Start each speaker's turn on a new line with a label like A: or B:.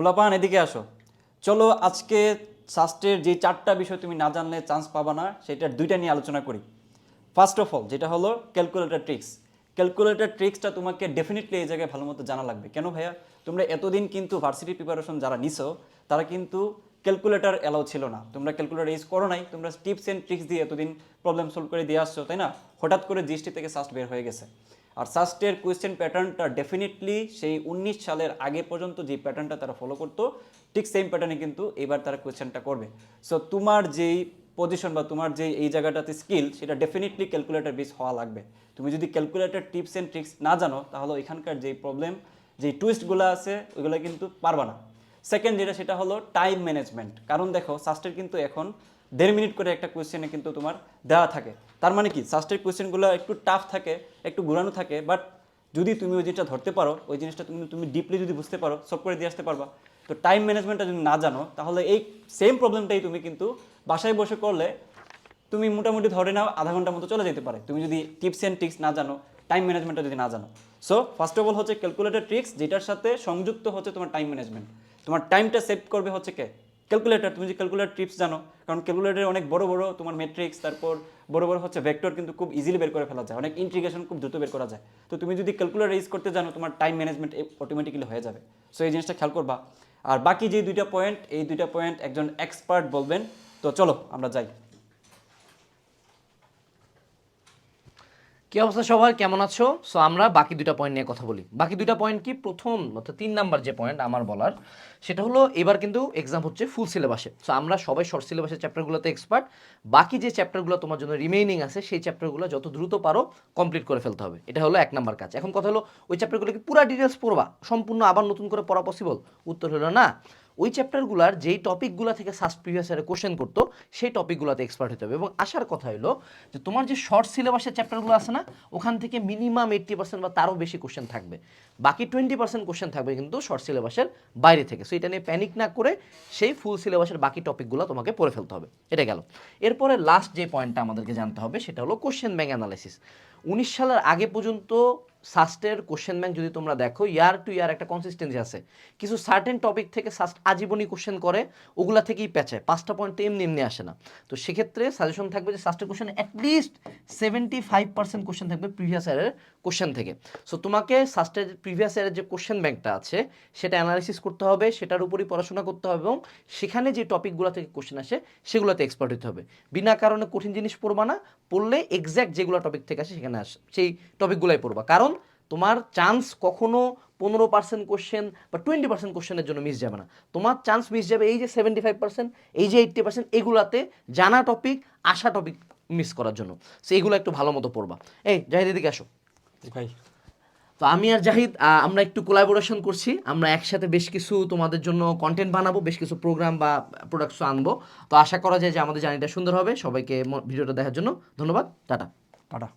A: পোলাপান এদিকে আসো। চলো আজকে শাস্ত্রের যে চারটা বিষয় তুমি না জানলে চান্স পাবা না, সেটার দুইটা নিয়ে আলোচনা করি। ফার্স্ট অফ অল যেটা হলো ক্যালকুলেটর ট্রিক্স ক্যালকুলেটর ট্রিক্সটা তোমাকে ডেফিনেটলি এই জায়গায় ভালো মতো জানা লাগবে। কেন ভাইয়া? তোমরা এতদিন কিন্তু ভার্সিটি প্রিপারেশন যারা নিছো, তারা কিন্তু ক্যালকুলেটর অ্যালাউ ছিল না। তোমরা ক্যালকুলেটার ইউজ করো নাই, তোমরা টিপস অ্যান্ড ট্রিক্স দিয়ে এতদিন প্রবলেম সলভ করে দিয়ে আসছো, তাই না? হঠাৎ করে জিএসটি থেকে সাস্ট বের হয়ে গেছে। আর সাস্টের কোয়েশ্চেন প্যাটার্নটা ডেফিনেটলি সেই উনিশ সালের আগে পর্যন্ত যে প্যাটার্নটা তারা ফলো করতো, ঠিক সেম প্যাটার্নে কিন্তু এবার তারা কোয়েশ্চেনটা করবে। সো তোমার যেই পজিশন বা তোমার যে এই জায়গাটাতে স্কিল সেটা ডেফিনেটলি ক্যালকুলেটর বেস হওয়া লাগবে। তুমি যদি ক্যালকুলেটর টিপস অ্যান্ড ট্রিক্স না জানো, তাহলে এখানকার যেই প্রবলেম যেই টুইস্টগুলো আছে, ওইগুলো কিন্তু পারবা না। সেকেন্ড যেটা, সেটা হলো টাইম ম্যানেজমেন্ট কারণ দেখো, সাস্টের কিন্তু এখন দেড় মিনিট করে একটা কোয়েশ্চেনে কিন্তু তোমার দেওয়া থাকে। তার মানে কি? সাস্টের কোয়েশ্চেনগুলো একটু টাফ থাকে, একটু ঘুরানো থাকে বাট যদি তুমি ওই জিনিসটা ধরতে পারো, ওই জিনিসটা তুমি তুমি ডিপলি যদি বুঝতে পারো সব করে দিয়ে আসতে পারবা। তো টাইম ম্যানেজমেন্টটা যদি না জানো, তাহলে এই সেম প্রবলেমটাই তুমি কিন্তু বাসায় বসে করলে তুমি মোটামুটি ধরে নাও আধা ঘণ্টার মতো চলে যেতে পারে। তুমি যদি টিপস অ্যান্ড ট্রিক্স না জানো টাইম ম্যানেজমেন্টটা যদি না জানো। সো ফার্স্ট অফ অল হচ্ছে ক্যালকুলেটর ট্রিক্স যেটার সাথে সংযুক্ত হচ্ছে তোমার টাইম ম্যানেজমেন্ট তোমার টাইমটা সেভ করবে হচ্ছে কে? ক্যালকুলেটর তুমি যে ক্যালকুলেটর টিপস জানো, কারণ ক্যালকুলেটরে অনেক বড় বড় তোমার ম্যাট্রিক্স তারপর বড় বড় হচ্ছে ভেক্টর কিন্তু খুব ইজিলি বের করে ফেলা যায়, অনেক ইন্টিগ্রেশন খুব দ্রুত বের করা যায়। তো তুমি যদি ক্যালকুলেটর ইউজ করতে জানো, তোমার টাইম ম্যানেজমেন্ট অটোমেটিক্যালি হয়ে যাবে। সো এই জিনিসটা খেয়াল করবা। আর বাকি যে দুইটা পয়েন্ট এই দুইটা পয়েন্ট একজন এক্সপার্ট বলবেন। তো চলো, আমরা যাই।
B: কি অবস্থা সবার? কেমন আছো? সো আমরা বাকি দুটা পয়েন্ট নিয়ে কথা বলি। বাকি দুটা পয়েন্ট কি? প্রথম, অর্থাৎ তিন নাম্বার যে পয়েন্ট আমার বলার, সেটা হলো এবার কিন্তু এক্সাম হচ্ছে ফুল সিলেবাসে সো আমরা সবাই শর্ট সিলেবাসের চ্যাপ্টারগুলোতে এক্সপার্ট বাকি যে চ্যাপ্টারগুলো তোমার জন্য রিমেইনিং আছে, সেই চ্যাপ্টারগুলো যত দ্রুত পারো কমপ্লিট করে ফেলতে হবে। এটা হলো এক নাম্বার কাজ। এখন কথা হলো, ওই চ্যাপ্টারগুলো কি পুরো ডিটেলস পড়বা? সম্পূর্ণ আবার নতুন করে পড়া পসিবল উত্তর হলো না। ওই চ্যাপ্টারগুলোর যেই টপিকগুলো থেকে সাস্ট প্রিভিয়াস ইয়ারে কোশ্চেন করতো, সেই টপিকগুলোতে এক্সপার্ট হতে হবে। এবং আসার কথা হলো যে তোমার যে শর্ট সিলেবাসের চ্যাপ্টারগুলো আছে না, ওখান থেকে মিনিমাম এইট্টি পার্সেন্ট বা তারও বেশি কোশ্চেন থাকবে। বাকি টোয়েন্টি পার্সেন্ট কোশ্চেন থাকবে কিন্তু শর্ট সিলেবাসের বাইরে থেকে। সো এটা নিয়ে প্যানিক না করে সেই ফুল সিলেবাসের বাকি টপিকগুলো তোমাকে পড়ে ফেলতে হবে। এটা গেল। এরপরে লাস্ট যে পয়েন্টটা আমাদেরকে জানতে হবে, সেটা হলো কোশ্চেন ব্যাংক অ্যানালাইসিস উনিশ সালের আগে পর্যন্ত সাস্টের কোশ্চেন ব্যাংক যদি তোমরা দেখো ইয়ার টু ইয়ার একটা কনসিস্টেন্সি আছে। কিছু সার্টেন টপিক থেকে সাস্ট আজীবনী কোশ্চেন করে, ওগুলা থেকেই পেঁচায়। পাঁচটা পয়েন্ট এমনি এমনি আসে না। তো সেক্ষেত্রে সাজেশন থাকবে যে সাস্টের question at least seventy five percent question থাকবে প্রিভিয়াস ইয়ারের কোশ্চেন থেকে। সো তোমাকে সাস্টের প্রিভিয়াস ইয়ারের যে কোশ্চেন ব্যাংকটা আছে, সেটা অ্যানালিসিস করতে হবে, সেটার উপরই পড়াশোনা করতে হবে এবং সেখানে যে টপিকগুলো থেকে কোশ্চেন আসে, সেগুলোতে এক্সপার্ট হতে হবে। বিনা কারণে কঠিন জিনিস পড়বা না, পড়লে এক্স্যাক্ট যেগুলো টপিক থেকে আসে, সেখানে আস, সেই টপিকগুলোই পড়বা। কারণ তোমার চান্স কখনো পনেরো পার্সেন্ট কোশ্চেন বা টোয়েন্টি পার্সেন্ট কোশ্চেনের জন্য মিস যাবে না। তোমার চান্স মিস যাবে এই যে সেভেন্টি ফাইভ পার্সেন্ট এই যে এইট্টি পার্সেন্ট এগুলাতে জানা টপিক আসা টপিক মিস করার জন্য। সো এগুলো একটু ভালো মতো পড়বা। এই জাহিদ এদিকে আসো।
A: ভাই।
B: তো আমি আর জাহিদ আমরা একটু কোলাবোরেশন করছি। আমরা একসাথে বেশ কিছু তোমাদের জন্য কন্টেন্ট বানাবো বেশ কিছু প্রোগ্রাম বা প্রোডাক্টস আনব। তো আশা করা যায় যে আমাদের জার্নিটা সুন্দর হবে। সবাইকে ভিডিওটা দেখার জন্য ধন্যবাদ। টাটা।
A: টাটা।